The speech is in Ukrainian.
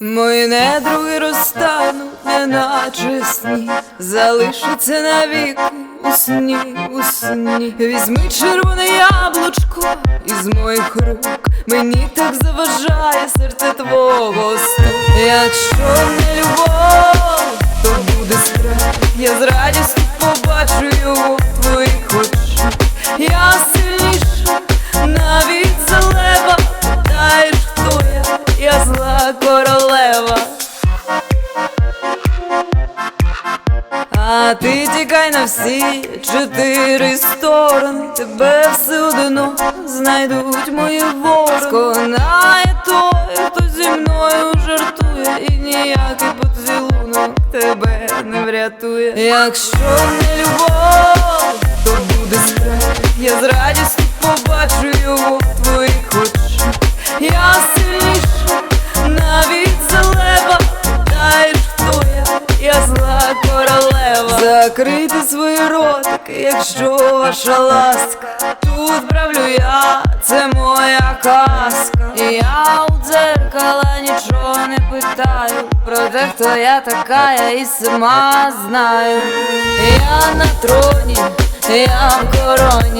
Мої недруги розтануть, неначе сні, залишиться навіки у сні, у сні. Візьми червоне яблучко із моїх рук, мені так заважає серце твого сну. Якщо королева. А ти тікай на всі чотири сторони, тебе все одно знайдуть мої ворони. Сконає той, хто зі мною жартує, і ніякий поцілунок тебе не врятує. Якщо не любов, то буде страх. Я з радістю побачу його в твоїх очах. Я королева. Закрити свої ротики, якщо ваша ласка. Тут правлю я, це моя казка. Я у дзеркала нічого не питаю. Про те, хто я така, я і сама знаю. Я на троні, я в короні.